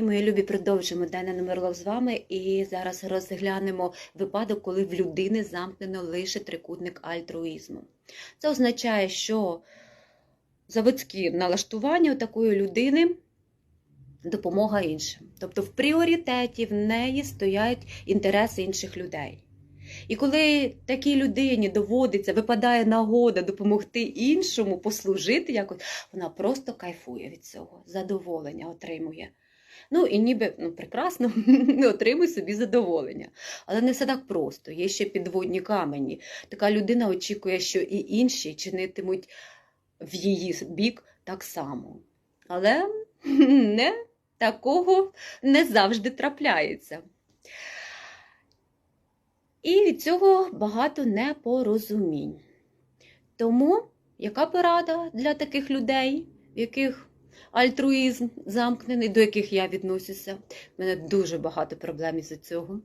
І мої любі продовжимо Дана Номерлов з вами. І зараз розглянемо випадок, коли в людини замкнено лише трикутник альтруїзму. Це означає, що заводські налаштування у такої людини допомога іншим. Тобто в пріоритеті в неї стоять інтереси інших людей. І коли такій людині доводиться, випадає нагода допомогти іншому, послужити якось, вона просто кайфує від цього, задоволення отримує. Ну і ніби ну, прекрасно отримує собі задоволення. Але не все так просто. Є ще підводні камені. Така людина очікує, що і інші чинитимуть в її бік так само. Але не такого не завжди трапляється. І від цього багато непорозумінь. Тому яка порада для таких людей, в яких альтруїзм замкнений, до яких я відносюся? У мене дуже багато проблем із цього.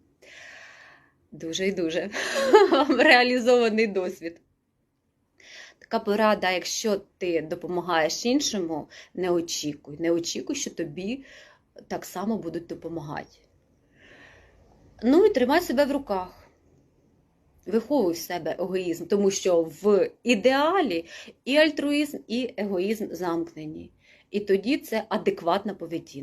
Дуже і дуже реалізований досвід. Така порада, якщо ти допомагаєш іншому, не очікуй. Не очікуй, що тобі так само будуть допомагати. Ну і тримай себе в руках. Виховуй в себе егоїзм, тому що в ідеалі і альтруїзм, і егоїзм замкнені. І тоді це адекватна поведінка.